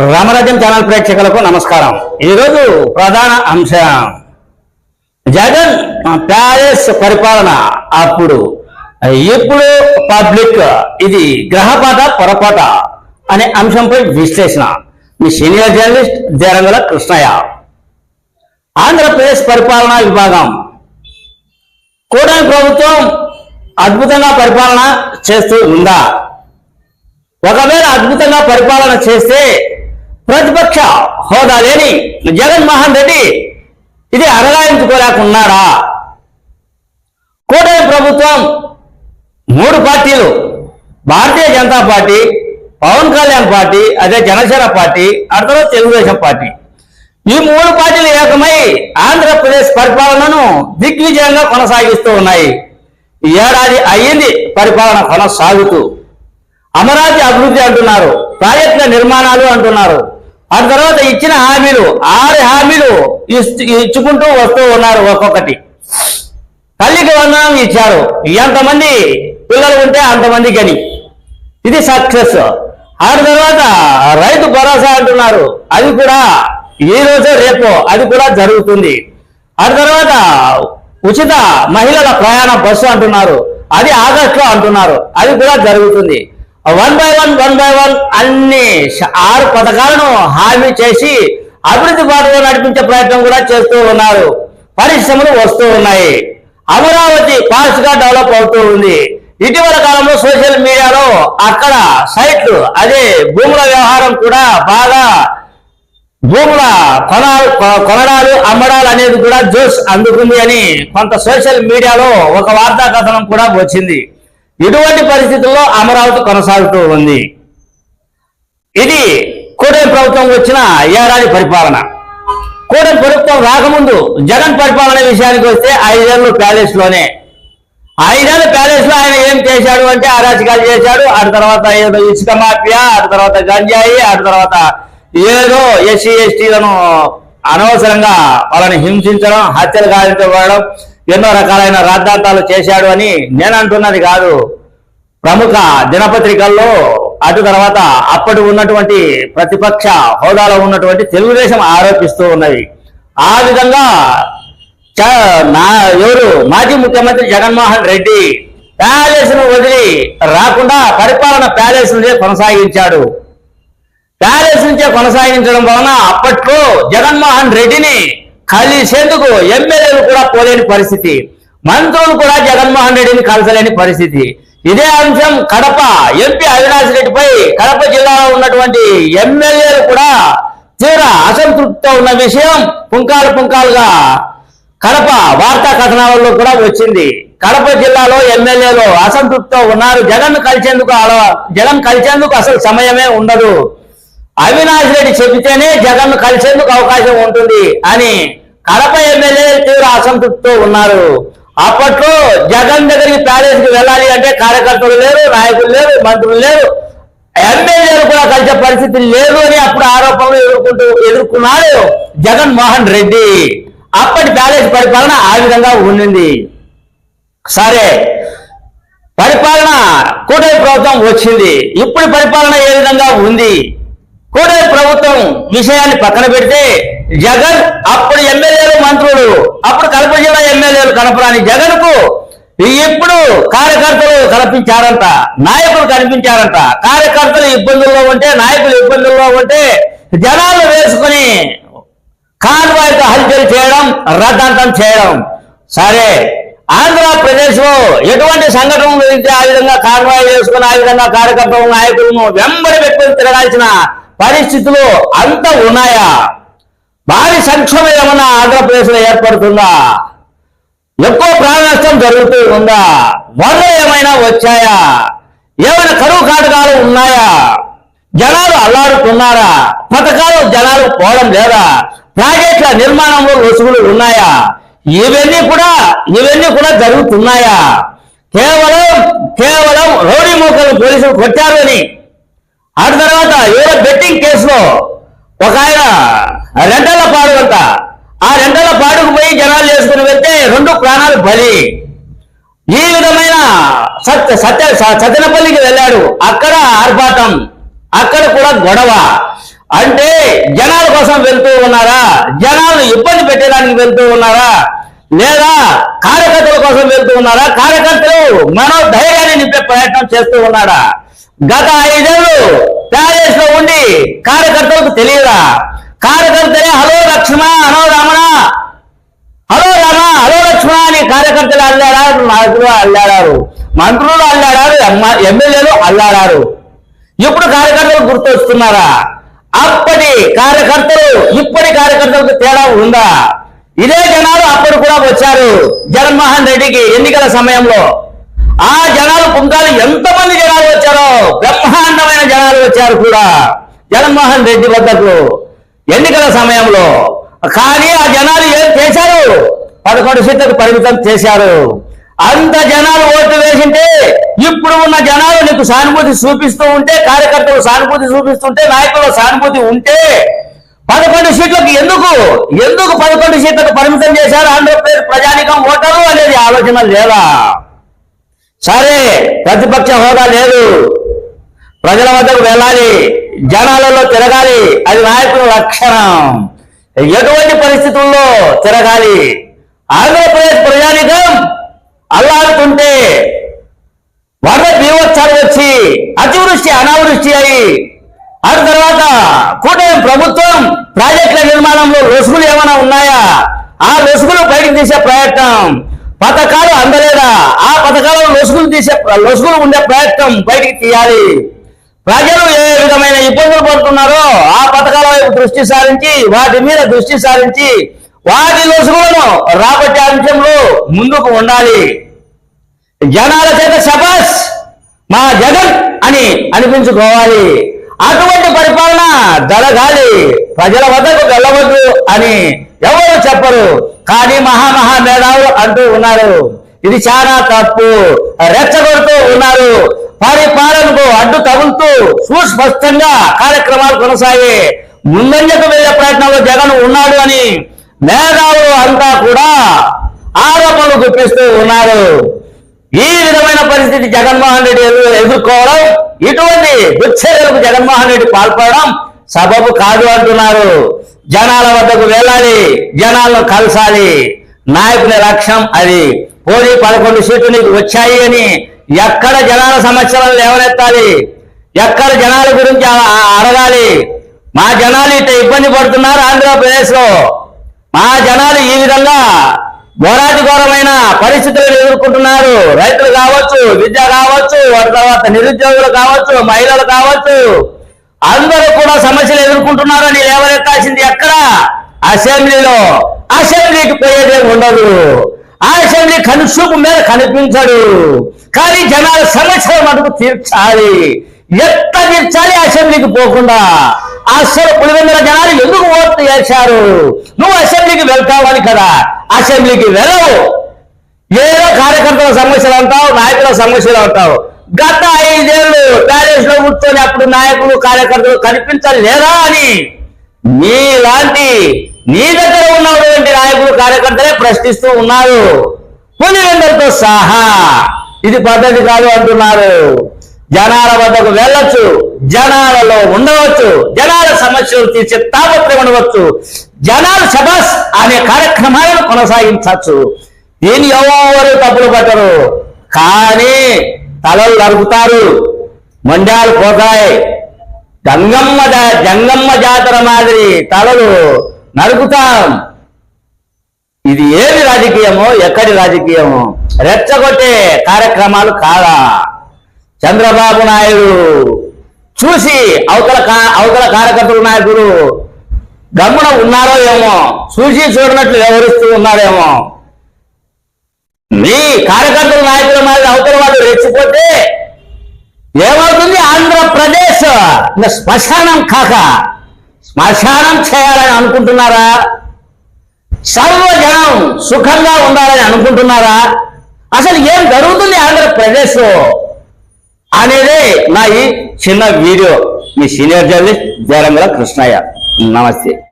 రామరాజ్యం channel ప్రేక్షకులకు నమస్కారం. ఈరోజు ప్రధాన అంశం. జగన్ ప్యాలెస్ పరిపాలన అప్పుడు ఇప్పుడు పబ్లిక్ ఇది గ్రహపాట పొరపాట అనే అంశంపై విశ్లేషణ. మీ సీనియర్ జర్నలిస్ట్ జరంగుల కృష్ణయ్య. ఆంధ్రప్రదేశ్ పరిపాలనా విభాగం. కూటమి ప్రభుత్వం అద్భుతంగా పరిపాలన చేస్తూ ఉందా? ఒకవేళ అద్భుతంగా పరిపాలన చేస్తే ప్రతిపక్ష హోదా లేని జగన్మోహన్ రెడ్డి ఇది అరగాయించుకోలేకున్నారా కూటమి ప్రభుత్వం మూడు పార్టీలు. భారతీయ జనతా పార్టీ పవన్ కళ్యాణ్ పార్టీ అదే జనసేన పార్టీ ఆ తెలుగుదేశం పార్టీ. ఈ మూడు పార్టీలు ఏకమై ఆంధ్రప్రదేశ్ పరిపాలనను దిగ్విజయంగా కొనసాగిస్తూ ఉన్నాయి. ఏడాది అయ్యింది పరిపాలన కొనసాగుతూ. అమరావతి అభివృద్ధి అంటున్నారు ప్రాజెక్టుల నిర్మాణాలు అంటున్నారు. ఆ తర్వాత ఇచ్చిన హామీలు ఆరు హామీలు ఇచ్చుకుంటూ వస్తూ ఉన్నారు ఒక్కొక్కటి. తల్లికి వందనం ఇచ్చారు. ఎంతమంది పిల్లలు ఉంటే అంతమంది గని. ఇది సక్సెస్. ఆ తర్వాత రైతు భరోసా అంటున్నారు. అది కూడా ఈ రోజే రేపు అది కూడా జరుగుతుంది. ఆ తర్వాత ఉచిత మహిళల ప్రయాణ బస్సు అంటున్నారు. అది ఆగస్టులో అంటున్నారు. అది కూడా జరుగుతుంది. One by one one by one అన్ని ఆరు పథకాలను హామీ చేసి అభివృద్ధి బాటలో నడిపించే ప్రయత్నం కూడా చేస్తూ ఉన్నారు. పరిశ్రమలు వస్తూ ఉన్నాయి. అమరావతి ఫాస్ట్గా డెవలప్ అవుతూ ఉంది. ఇటీవల కాలంలో సోషల్ మీడియాలో అక్కడ సైట్లు అదే భూముల వ్యవహారం కూడా బాగా భూముల కొనాలు కొ- కొనడాలు అమ్మడాలు అనేది కూడా జోష్ అందుకుంది అని కొంత సోషల్ మీడియాలో ఒక వార్తా కథనం కూడా వచ్చింది. ఇటువంటి పరిస్థితుల్లో అమరావతి కొనసాగుతూ ఉంది. ఇది కూటమి ప్రభుత్వం వచ్చిన ఏడాది పరిపాలన. కూటమి ప్రభుత్వం రాకముందు జగన్ పరిపాలన విషయానికి వస్తే ఐదేళ్ళు ప్యాలెస్లోనే ఐదేళ్ళు ప్యాలెస్లో ఆయన ఏం చేశాడు అంటే అరాచకాలు చేశాడు. ఆ తర్వాత ఏదో ఇసుక మాఫియా ఆ తర్వాత గంజాయి ఆ తర్వాత ఏదో ఎస్సీ ఎస్టీలను అనవసరంగా వాళ్ళని హింసించడం హత్యలు గావించబడడం ఎన్నో రకాలైన రాద్ధాంతాలు చేశాడు అని నేను అంటున్నది కాదు. ప్రముఖ దినపత్రికల్లో అటు తర్వాత అప్పటి ఉన్నటువంటి ప్రతిపక్ష హోదాలో ఉన్నటువంటి తెలుగుదేశం ఆరోపిస్తూ ఉన్నది. ఆ విధంగా చ- నా ఎవరు? మాజీ ముఖ్యమంత్రి జగన్మోహన్ రెడ్డి ప్యాలెస్ను వదిలి రాకుండా పరిపాలన ప్యాలెస్ నుంచే కొనసాగించాడు. ప్యాలెస్ నుంచే కొనసాగించడం వలన అప్పట్లో జగన్మోహన్ రెడ్డిని కలిసేందుకు ఎమ్మెల్యేలు కూడా పోలేని పరిస్థితి. మంత్రులు కూడా జగన్మోహన్ రెడ్డిని కలసలేని పరిస్థితి. ఇదే అంశం కడప ఎంపీ అవినాష్ రెడ్డిపై కడప జిల్లాలో ఉన్నటువంటి ఎమ్మెల్యేలు కూడా తీవ్ర అసంతృప్తితో ఉన్న విషయం పుంకాలు పుంకాలుగా కడప వార్తా కథనాలలో కూడా వచ్చింది. కడప జిల్లాలో ఎమ్మెల్యేలు అసంతృప్తితో ఉన్నారు. జగన్ కలిసేందుకు జగన్ కలిసేందుకు అసలు సమయమే ఉండదు. అవినాష్ రెడ్డి చెబితేనే జగన్ కలిసేందుకు అవకాశం ఉంటుంది అని కడప ఎమ్మెల్యే తీవ్ర అసంతృప్తితో ఉన్నారు. అప్పట్లో జగన్ దగ్గరికి ప్యాలెస్కి వెళ్ళాలి అంటే కార్యకర్తలు లేరు నాయకులు లేరు మంత్రులు లేరు. ఎమ్మెల్యేలు కూడా కలిసే పరిస్థితి లేదు అని అప్పుడు ఆరోపణలు ఎదుర్కొంటూ ఎదుర్కొన్నాడు జగన్ మోహన్ రెడ్డి. అప్పటి ప్యాలెస్ పరిపాలన ఆ విధంగా ఉండింది. సరే పరిపాలన కూటమి ప్రభుత్వం వచ్చింది. ఇప్పుడు పరిపాలన ఏ విధంగా ఉంది? కూటమి ప్రభుత్వం విషయాన్ని పక్కన పెడితే జగన్ అప్పుడు ఎమ్మెల్యేలు మంత్రులు. అప్పుడు కడప జిల్లా ఎమ్మెల్యేలు కనపరాని జగన్కు ఇప్పుడు కార్యకర్తలు కనిపించారంట నాయకులు కనిపించారంట. కార్యకర్తలు ఇబ్బందుల్లో ఉంటే నాయకులు ఇబ్బందుల్లో ఉంటే జనాలు వేసుకుని కాన్వాయ్తో హల్చల్ చేయడం రద్దాంతం చేయడం. సరే ఆంధ్రప్రదేశ్లో ఎటువంటి సంఘటన జరిగితే ఆ విధంగా కాన్వాయ్ వేసుకుని ఆ విధంగా కార్యకర్తలు నాయకులను వెంబడి పెట్టుకుని తిరగాల్సిన పరిస్థితులు అంత ఉన్నాయా? భారీ సంక్షోభం ఏమన్నా ఆంధ్రప్రదేశ్లో ఏర్పడుతుందా? ఎక్కువ ప్రాణ నష్టం జరుగుతూ ఉందా? వరదలు ఏమైనా వచ్చాయా? ఏమైనా కరువు కాటకాలు ఉన్నాయా? జనాలు అల్లాడుతున్నారా? పథకాలు జనాలు పోవడం లేదా? ప్రాజెక్టుల నిర్మాణంలో లొసుగులు ఉన్నాయా? ఇవన్నీ కూడా ఇవన్నీ కూడా జరుగుతున్నాయా? కేవలం కేవలం రౌడీ మూకలు పోలీసులు కొట్టారు అని. ఆ తర్వాత ఏదో బెట్టింగ్ కేసులో ఒక ఆయన రెండల పాడు అంట. ఆ రెండల పాడుకు పోయి జనాలు చేసుకుని వెళ్తే రెండు ప్రాణాలు బలి. ఈ విధమైన సత్య సత్య సత్యనపల్లికి వెళ్ళాడు. అక్కడ ఆర్భాటం. అక్కడ కూడా గొడవ. అంటే జనాల కోసం వెళ్తూ ఉన్నారా? జనాలను ఇబ్బంది పెట్టడానికి వెళ్తూ ఉన్నారా? లేదా కార్యకర్తల కోసం వెళ్తూ ఉన్నారా? కార్యకర్తలు మనో ధైర్యాన్ని నింపే ప్రయత్నం చేస్తూ ఉన్నారా గత ఐదేళ్ళు ప్యాలెస్లో ఉండి కార్యకర్తలకు తెలియదా? కార్యకర్తలే hello Lakshmana hello Ramana hello Rama hello Lakshmana అని కార్యకర్తలు అల్లాడారు నాయకులు అల్లాడారు మంత్రులు అల్లాడారు ఎమ్మెల్యేలు అల్లాడారు. ఇప్పుడు కార్యకర్తలు గుర్తొస్తున్నారా? అప్పటి కార్యకర్తలు ఇప్పటి కార్యకర్తలకు తేడా ఉందా? ఇదే జనాలు అప్పుడు కూడా వచ్చారు జగన్మోహన్ రెడ్డికి ఎన్నికల సమయంలో. ఆ జనాలు పుంకాలు ఎంతమంది జనాలు వచ్చారో బ్రహ్మాండమైన జనాలు వచ్చారు కూడా జగన్మోహన్ రెడ్డి వద్దకు ఎన్నికల సమయంలో. కానీ ఆ జనాలు ఏం చేశారు? పదకొండు సీట్లకు పరిమితం చేశారు. అంత జనాలు ఓట్లు వేసింటే ఇప్పుడు ఉన్న జనాలు నీకు సానుభూతి చూపిస్తూ ఉంటే కార్యకర్తలు సానుభూతి చూపిస్తుంటే నాయకులు సానుభూతి ఉంటే పదకొండు సీట్లకు ఎందుకు? ఎందుకు పదకొండు సీట్లకు పరిమితం చేశారు? ఆంధ్రప్రదేశ్ ప్రజానికం ఓటరు అనేది ఆలోచన లేదా? సరే ప్రతిపక్ష హోదా లేదు. ప్రజల వద్దకు వెళ్ళాలి జనాలలో తిరగాలి అది నాయకుల లక్షణం. ఎటువంటి పరిస్థితుల్లో తిరగాలి? ఆంధ్రప్రదేశ్ ప్రజానికం అల్లాడుతుంటే వరద బీవత్సాలు వచ్చి అతివృష్టి అనావృష్టి అయి ఆ తర్వాత కూటమి ప్రభుత్వం ప్రాజెక్టుల నిర్మాణంలో లొసుగులు ఏమైనా ఉన్నాయా? ఆ లొసుగులు బయటకు తీసే ప్రయత్నం. పథకాలు అందలేదా? ఆ పథకాలను లొసుగులు తీసే లొసుగులు ఉండే ప్రయత్నం బయటికి తీయాలి. ప్రజలు ఏ విధమైన ఇబ్బందులు పడుతున్నారో ఆ పథకాల వైపు దృష్టి సారించి వాటి మీద దృష్టి సారించి వాటి లొసుగులను రాబట్టే అంశంలో ముందుకు ఉండాలి. జనాల చేత సబాస్ మా జగన్ అని అనిపించుకోవాలి. అటువంటి పరిపాలన జరగాలి. ప్రజల వద్దకు వెళ్ళవద్దు అని ఎవరు చెప్పరు. కానీ మహామహా మేధావులు అంటూ ఉన్నారు. ఇది చాలా తప్పు. రెచ్చగొడుతూ ఉన్నారు. పరిపాలనకు అడ్డు తగులుతూ సుస్పష్టంగా కార్యక్రమాలు కొనసాగి ముందంజకు వెళ్ళే ప్రయత్నంలో జగన్ ఉన్నాడు అని మేధావులు అంతా కూడా ఆరోపణలు గుప్పిస్తూ ఉన్నారు. ఈ విధమైన పరిస్థితి జగన్మోహన్ రెడ్డి ఎదుర్కోవడం ఇటువంటి దుశ్చర్యలకు జగన్మోహన్ రెడ్డి పాల్పడడం సబబు కాదు అంటున్నారు. జనాల వద్దకు వెళ్ళాలి జనాలను కలసాలి. నాయకుని లక్ష్యం అది. పోనీ పదకొండు సీట్లు నీకు వచ్చాయి అని ఎక్కడ జనాల సమస్యలను లేవనెత్తాలి? ఎక్కడ జనాల గురించి అడగాలి? మా జనాలు ఇట్లా ఇబ్బంది పడుతున్నారు ఆంధ్రప్రదేశ్లో మా జనాలు ఈ విధంగా మోరాటి ఘోరమైన పరిస్థితులను ఎదుర్కొంటున్నారు. రైతులు కావచ్చు విద్య కావచ్చు వాటి తర్వాత నిరుద్యోగులు కావచ్చు మహిళలు కావచ్చు అందరూ కూడా సమస్యలు ఎదుర్కొంటున్నారని లేవనెత్తాల్సింది ఎక్కడ? అసెంబ్లీలో. అసెంబ్లీకి పోయేదే ఉండదు. ఆ అసెంబ్లీ కనుసూపు మీద కనిపించడు కానీ జనాల సమస్యలు మటుకు తీర్చాలి. ఎట్లా తీర్చాలి? అసెంబ్లీకి పోకుండా. అసలు పులివెందుల జనాలు ఎందుకు ఓట్లు వేశారు? నువ్వు అసెంబ్లీకి వెళ్తావని కదా. అసెంబ్లీకి వెళ్ళవు. ఏదో కార్యకర్తల సమస్యలు అంటావు నాయకుల సమస్యలు అంటావు. గత ఐదేళ్ళు ప్యాలెస్లో కూర్చొని అప్పుడు నాయకులు కార్యకర్తలు కనిపించలేదా అని? నీలాంటి నీ దగ్గర ఉన్నటువంటి నాయకులు కార్యకర్తలే ప్రశ్నిస్తూ ఉన్నారు. పులివెందులతో సహా. ఇది పద్ధతి కాదు అంటున్నారు. జనాల వద్దకు వెళ్ళొచ్చు. జనాలలో ఉండవచ్చు జనాల సమస్యలు తీర్చే తాపత్రం ఉండవచ్చు. జనాలు శబాస్ అనే కార్యక్రమాలను కొనసాగించవచ్చు. దీని ఎవరు తప్పులు పట్టరు. కానీ తలలు నరుకుతారు. మొండాలు పోతాయి. జంగమ్మ జా- జంగమ్మ జాతర మాదిరి తలలు నరుకుతాం. ఇది ఏది రాజకీయమో ఎక్కడి రాజకీయమో. రెచ్చగొట్టే కార్యక్రమాలు కాదా? చంద్రబాబు నాయుడు చూసి అవతల అవతల కార్యకర్తల నాయకుడు గమ్మున ఉన్నారో ఏమో చూసి చూడనట్లు వ్యవహరిస్తూ ఉన్నారేమో. మీ కార్యకర్తల నాయకుల మీద అవతల వాళ్ళు రెచ్చిపోతే ఏమవుతుంది? ఆంధ్రప్రదేశ్ ఇంకా శ్మశానం కాక శ్మశానం చేయాలని అనుకుంటున్నారా? సర్వజనం సుఖంగా ఉండాలని అనుకుంటున్నారా? అసలు ఏం జరుగుతుంది ఆంధ్రప్రదేశ్? అనేదే నా ఈ చిన్న వీడియో. మీ సీనియర్ జర్నలిస్ట్ జయరంగల కృష్ణయ్య. నమస్తే.